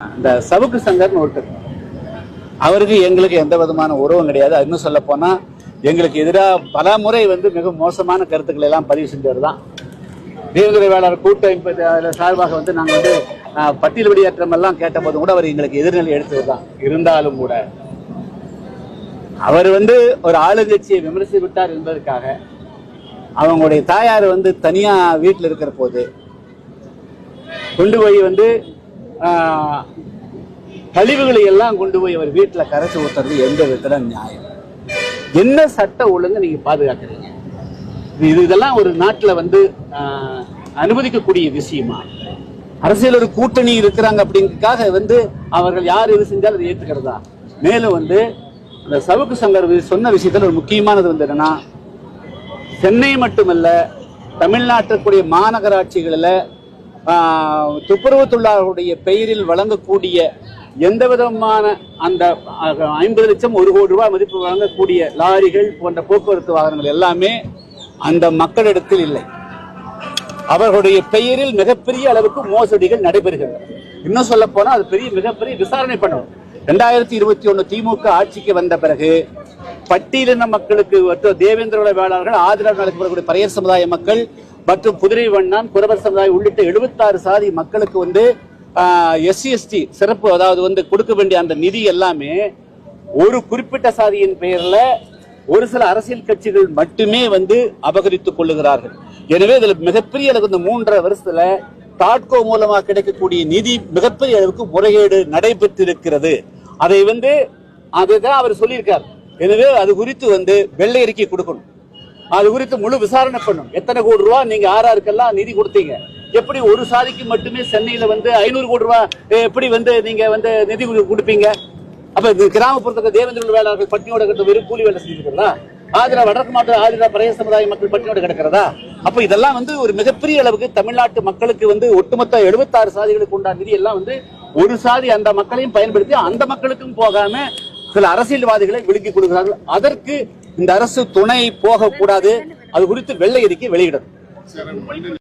இந்த சவுக்கு சங்கர்னு ஒருத்தர். அவருக்கு எங்களுக்கு எந்த விதமான உறவும் கிடையாது. இன்னும் சொல்ல போனா எங்களுக்கு எதிராக பல முறை வந்து மிக மோசமான கருத்துக்களை எல்லாம் பதிவு செஞ்சவர் தான். தேர்தல் கூட்டமைப்பு சார்பாக வந்து நாங்கள் வந்து பட்டியல் வெளியேற்றம் எல்லாம் கேட்டபோது கூட அவர் எங்களுக்கு எதிர்நிலை எடுத்தது தான். இருந்தாலும் கூட அவர் வந்து ஒரு ஆளுங்கட்சியை விமர்சி விட்டார் என்பதற்காக அவங்களுடைய தாயார் வந்து தனியா வீட்டில் இருக்கிற போது கொண்டு போய் வந்து கழிவுகளை எல்லாம் கொண்டு போய் அவர் வீட்டில் கரைச்சி ஊத்துறது எந்த விதத்தில் நியாயம்? என்ன சட்ட ஒழுங்கு நீங்கள் பாதுகாக்கிறீங்க? இது இதெல்லாம் ஒரு நாட்டில் வந்து அனுமதிக்கக்கூடிய விஷயமா? அரசியல் ஒரு கூட்டணி இருக்கிறாங்க அப்படிங்கிறதுக்காக வந்து அவர்கள் யார் இது செஞ்சாலும் அதை ஏற்றுக்கிறதா மேலும் வந்து அந்த சவுக்கு சங்கர் சொன்ன விஷயத்தில் ஒரு முக்கியமானது வந்து என்னன்னா சென்னை மட்டுமல்ல தமிழ்நாட்டிற்குரிய மாநகராட்சிகளில் துப்புரவு தொழிலாளர்களுடைய பெயரில் வழங்கக்கூடிய எந்த விதமான அந்த அஹ், ஐம்பது லட்சம் ஒரு கோடி ரூபாய் மதிப்பு வழங்கக்கூடிய லாரிகள் போன்ற போக்குவரத்து வாகனங்கள் எல்லாமே அந்த மக்களிடத்தில் இல்லை. அவர்களுடைய பெயரில் மிகப்பெரிய அளவுக்கு மோசடிகள் நடைபெறுகின்றன. இன்னும் சொல்ல போனால் அது பெரிய மிகப்பெரிய விசாரணை பண்ணணும் ரெண்டாயிரத்தி இருபத்தி ஒண்ணு திமுக ஆட்சிக்கு வந்த பிறகு பட்டியலின மக்களுக்கு மற்றும் தேவேந்திர வேளாளர்கள் ஆதரவு நடத்தப்படக்கூடிய பரையர் சமுதாய மக்கள் மற்றும் குதிரை வண்ணான் குறவர் சமுதாயம் உள்ளிட்ட 76 சாதி மக்களுக்கு வந்து எஸ்சி எஸ்டி சிறப்பு அதாவது வந்து கொடுக்க வேண்டிய அந்த நிதி எல்லாமே ஒரு குறிப்பிட்ட சாதியின் பெயர்ல ஒரு சில அரசியல் கட்சிகள் மட்டுமே வந்து அபகரித்துக் கொள்ளுகிறார்கள். எனவே இதுல மிகப்பெரிய அளவுக்கு இந்த மூன்றரை வருஷத்துல தாட்கோ மூலமாக கிடைக்கக்கூடிய நிதி மிகப்பெரிய அளவுக்கு முறைகேடு நடைபெற்றிருக்கிறது. அதை வந்து அதுதான் அவர் சொல்லியிருக்கார். எனவே அது குறித்து வந்து வெள்ளை அறிக்கை கொடுக்கணும். அது குறித்து முழு விசாரணை பண்ணும். எத்தனை கோடி ரூபா நீங்க ஆறாருக்கெல்லாம் நிதி கொடுத்தீங்க? எப்படி ஒரு சாதிக்கு மட்டுமே சென்னையில வந்து ஐநூறு கோடி ரூபா எப்படி வந்து நீங்க வந்து நிதி கொடுப்பீங்க? அப்ப கிராமப்புறத்துக்கு தேவேந்திர வேளாளர்கள் பட்டினியோட கிட்ட வெறும் கூலி வேலை செஞ்சுக்கிறதா ஆதிரா வடக்கு மாவட்ட ஆதிரா பழைய சமுதாய மக்கள் பட்டினியோட கிடக்கிறதா? அப்ப இதெல்லாம் வந்து ஒரு மிகப்பெரிய அளவுக்கு தமிழ்நாட்டு மக்களுக்கு வந்து ஒட்டுமொத்த 76 சாதிகளுக்கு உண்டான நிதி எல்லாம் வந்து ஒரு சாதி அந்த மக்களையும் பயன்படுத்தி அந்த மக்களுக்கும் போகாம சில அரசியல்வாதிகளை விழுங்கி கொடுக்கிறார்கள். அதற்கு இந்த அரசு துணை போகக்கூடாது. அது குறித்து வெள்ளை அறிக்கை வெளியிடும்